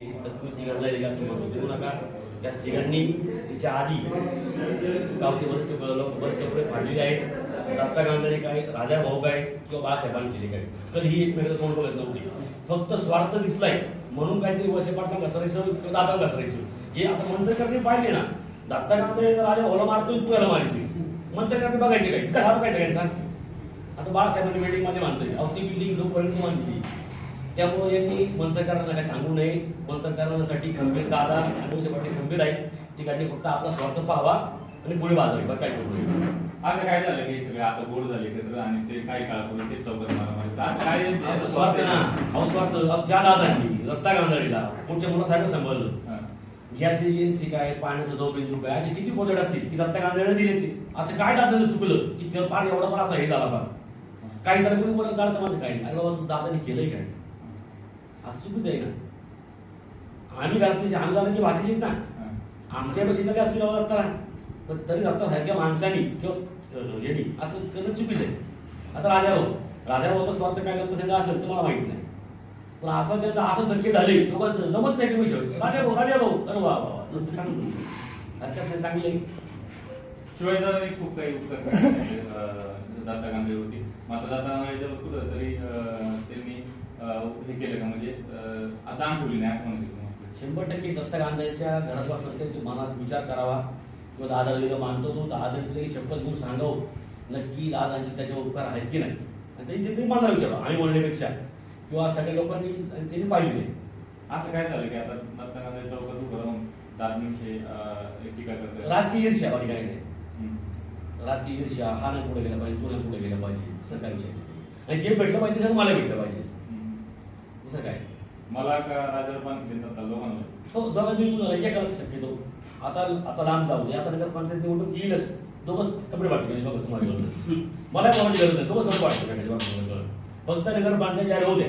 तर तुम्ही तिघांना दिला असं देऊ नका त्या तिघांनी तिच्या आधी गावचे बरेच लोक बरेच कपडे फाडलेले आहेत. दत्ता गांधळे काय राजा भाऊ काय किंवा बाळासाहेबांनी केले काय कधीही एकमेकांना तोंड बघत नव्हते. फक्त स्वार्थ दिसलाय. म्हणून काहीतरी वसे पाटणं घसरायचं किंवा दादा घसरायचं. हे आता मंत्रकारने पाहिले ना. दत्ता गांधळे राजा भाऊला मारतोय तुला मारतोय. मंत्रकारने बघायचे काय? कसा बघायचं काय? सांग. आता बाळासाहेबांनी बिल्डिंगमध्ये मानतोय अवती बिल्डिंग लोकपर्यंत मानली त्यामुळे यांनी मंत्रकारांना काय सांगू नये. मंत्रकारांसाठी खंबीर दादा आणि पाटील खंबीर आहेत. तिकडे फक्त आपला स्वार्थ पाहावा आणि पुढे बाजावी बरं काय करू. आता काय झालं की सगळे आता गोड झाले एकत्र आणि ते काही काळापूर्वी ते चौकात काय आता स्वार्थ ना. अहो स्वार्थ. ज्या दादांनी दत्ता गांधळीला पुढच्या मुलं सारखं सांभाळलं. गॅस एजन्सी काय पाण्याचं दो बिंदू काय असे किती प्रोजेक्ट असतील की दत्ता गांधळीने दिले ते. असं काय दादानं चुकलं की ते फार एवढा पण असा हे झाला फार काही तर कोणी बोलत काढतं माझं काही अरे बाबा तू दादाने केलंय काय? असं चुकीचं आहे ना आम्ही घरातली आम्ही दादाची भाजी ना. आमच्या पेक्षा काय असं लावलं आता. पण तरी आता सारख्या माणसानी किंवा यांनी असं करणं चुकीचं आहे. आता राजा हो राजा हो स्वार्थ काय करतं सगळं असेल तर मला माहीत नाही. पण असं त्याचं असं शक्य झाले दोघांचं जमत नाही की राजा भाऊ राजा भाऊ. अरे वा नाही चांगले शिवाजीदादांनी खूप काही उपकार दत्ता गांधी होती मात्र दत्ता गांधीच्या कुठं तरी अं, त्यांनी अं, हे केलं का म्हणजे अं, आता आम ठेवली नाही असं म्हणते. शंभर टक्के दत्ता गांधीच्या घरात बसून त्यांच्या मनात विचार करावा किंवा दादा दिलं मानतो तो दादा तरी शपथ घेऊन सांगावं नक्की दादांचे त्याचे उपकार आहेत की नाही आणि त्यांनी ते मला विचारा आम्ही म्हणण्यापेक्षा किंवा सगळ्या लोकांनी त्यांनी पाहिजे असं काय झालं की आता दत्ता गांधी चौकात उभं राहून दादनीचे एक टीका करतात राजकीय ईर्ष्या बाकी काही नाही. राजकीय ईर्ष्या हा नाही पुढे गेला पाहिजे तो नाही पुढे गेला पाहिजे असं काय विषय नाही. आणि जे भेटलं पाहिजे मला भेटलं पाहिजे. दुसरं काय मला का राजाला पण देतात दोघांना? हो दोघं मिळून झालं एकाच शक्यतो आता आता लांब जाऊ दे आता नगर पंचायत निवडून येईलच. दोघं कपडे वाटले बघा तुम्हाला. मला कोणाची गरज नाही दोघं कपडे वाटले फक्त नगर पंचायत जाहीर होऊ दे.